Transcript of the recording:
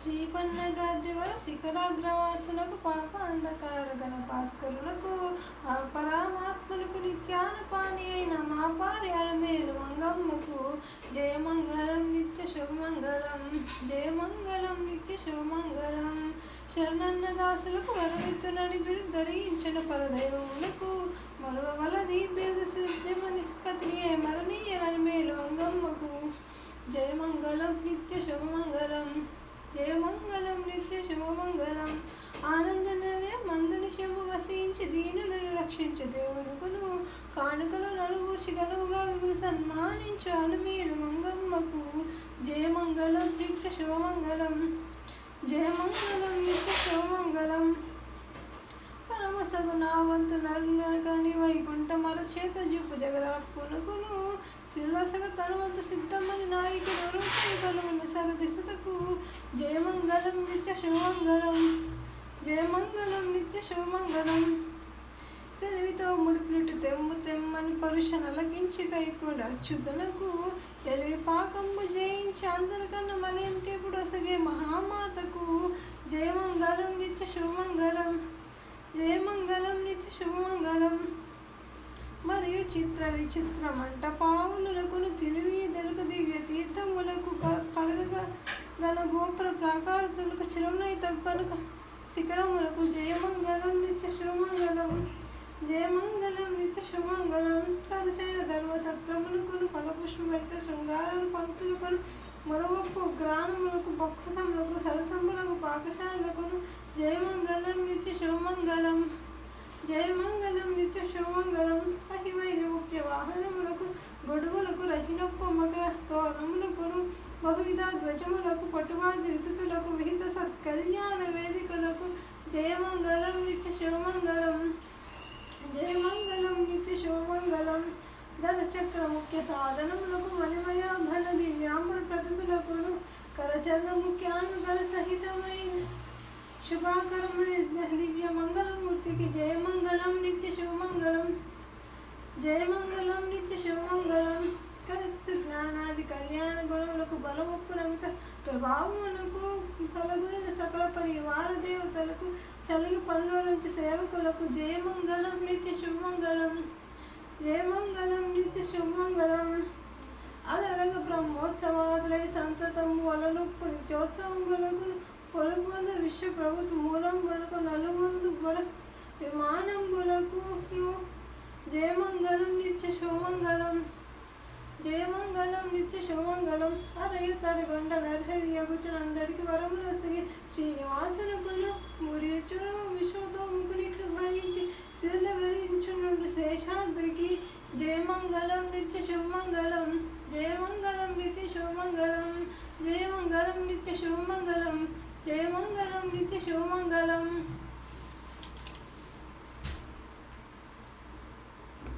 శ్రీపన్నగాద్రివర శిఖరాగ్రవాసులకు పాప అంధకార గణ భాస్కరులకు ఆ పరమాత్మలకు నిత్యానుపాని అయిన మా పారి అలమేలు మంగమ్మకు. జయమంగళం నిత్య శుభమంగళం జయమంగళం నిత్య శుభమంగళం శరణన్నదాసులకు వరమిత్తునని బిరు ధరించిన పరదైవములకు మరువవలది బిరుదు సిద్ధమని పత్నియే మరణీయరని మేలు మంగమ్మకు జయమంగళం నిత్య శుభమంగళం జయమంగళం నిత్య శుభమంగళం ఆనంద నిలయం మందని ఆశ్రయించి వసించి దీనులను రక్షించు దేవునుకును. కానుకలు నలుగుర్చి గనువుగా విపులు సన్మానించు అనుమీరు మంగమ్మకు జయమంగళం నిత్య శివమంగళం జయమంగళం నిత్య శివమంగళం పరమసగు నా వంతు నరులకని వైకుంఠ మర చేత జూపు జగదాత్మునకును. శిరసగ తనువంత సిద్ధమని నాయకుడు రూపైకలున్న సరదిసుతకు జయమంగళం నిత్య శివమంగళం జయమంగళం నిత్య శుభమంగళం తెలివితో ముడిపినట్టు తెమ్ము తెమ్మని పరుష నలగించి కైకుండా అచ్యుతులకు ఎలివి పాకంబు జయించి అందరికన్నా మలయంకెప్పుడు ఒసగే మహామాతకు. జయమంగళం నిత్య శుభమంగళం జయమంగళం నిత్య శుభమంగళం మరియు చిత్ర విచిత్ర మంట పావులకును దొరుకు దివ్య తీర్థములకు క- కలగగా గల గోపుర ప్రాకారతులకు చిరునై తగ్గనుక శిఖరములకు జయమంగళం నిత్య శుభమంగళం జయమంగళం నిత్య శుభమంగళం తరచైన ధర్మసత్రములకును ఫలపుష్పభరిత శృంగారం పంక్తులకును మరొకప్పు గ్రామములకు బొక్కసములకు సరసములకు పాకశాలకును జయమంగళం నిత్య శుభమంగళం జయమంగళం నిత్య శుభ ధ్వజములకు పటువాది ఋతుతులకు విహిత సత్కల్యాణ వేదికలకు జయమంగళం నిత్య శివమంగళం జయమంగళం నిత్య శివమంగళం ధనచక్ర ముఖ్య సాధనములకు మణిమయాభన దివ్యాంబర ప్రతిభులకును కరచరణ ముఖ్యానుగర సహితమైన శుభాకరమైన దివ్య మంగళమూర్తికి జయమంగళం నిత్య శివమంగళం జయమంగళం నిత్య శివ చలిగి పనుల నుంచి సేవకులకు జయమంగళం నిత్య శుభమంగళం. జయమంగళం నిత్య శుభమంగళం. అలరగ బ్రహ్మోత్సవాదులై సంతతం వలలు నిత్యోత్సవములకు పొలుపొంద విశ్వ ప్రభుత్వ మూలంబులకు నలుగొందు బల విమానంబులకు జయమంగళం నిత్య శుభమంగళం. జయమంగళం నిత్య తన అరయ తరగొండ నర్హరి యగుచునందరికి శ్రీనివాసుల శ్రీనివాసునకును మురిచును విశ్వతో ముకునిట్లు భరించి శిల భరించునుండు శేషాద్రికి. జయమంగళం నిత్య శుభమంగళం జయమంగళం నిత్య శుభమంగళం జయమంగళం నిత్య శుభమంగళం జయమంగళం నిత్య శుభమంగళం.